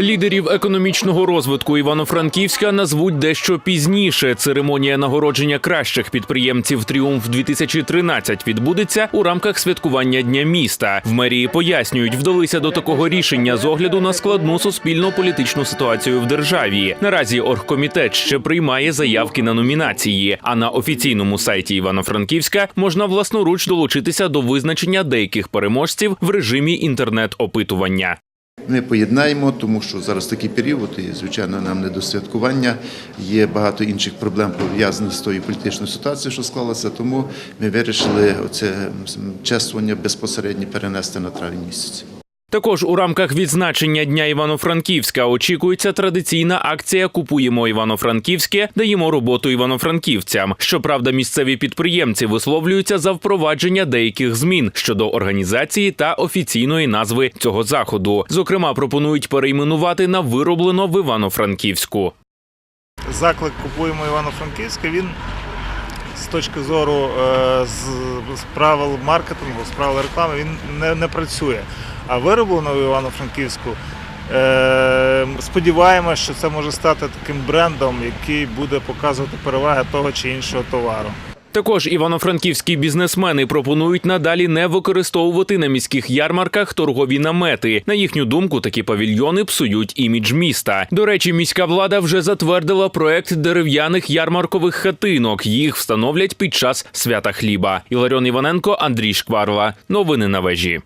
Лідерів економічного розвитку Івано-Франківська назвуть дещо пізніше. Церемонія нагородження кращих підприємців Тріумф 2013 відбудеться у рамках святкування Дня міста. В мерії пояснюють, вдалися до такого рішення з огляду на складну суспільно-політичну ситуацію в державі. Наразі оргкомітет ще приймає заявки на номінації. А на офіційному сайті Івано-Франківська можна власноруч долучитися до визначення деяких переможців в режимі інтернет-опитування. Ми поєднаємо, тому що зараз такий період, і звичайно, нам не до святкування. Є багато інших проблем пов'язаних з тою політичною ситуацією, що склалася. Тому ми вирішили оце чествування безпосередньо перенести на травень місяць. Також у рамках відзначення Дня Івано-Франківська очікується традиційна акція Купуємо Івано-Франківське, даємо роботу івано-франківцям. Щоправда, місцеві підприємці висловлюються за впровадження деяких змін щодо організації та офіційної назви цього заходу. Зокрема, пропонують перейменувати на вироблено в Івано-Франківську. заклик купуємо Івано-Франківське, він з точки зору е, з, правил маркетингу, з правил реклами, він не, не працює. А вироблено в Івано-Франківську. Е, сподіваємося, що це може стати таким брендом, який буде показувати переваги того чи іншого товару. Також івано-франківські бізнесмени пропонують надалі не використовувати на міських ярмарках торгові намети. На їхню думку, такі павільйони псують імідж міста. До речі, міська влада вже затвердила проект дерев'яних ярмаркових хатинок. Їх встановлять під час свята хліба. Іларіон Іваненко, Андрій Шкварова. Новини на вежі.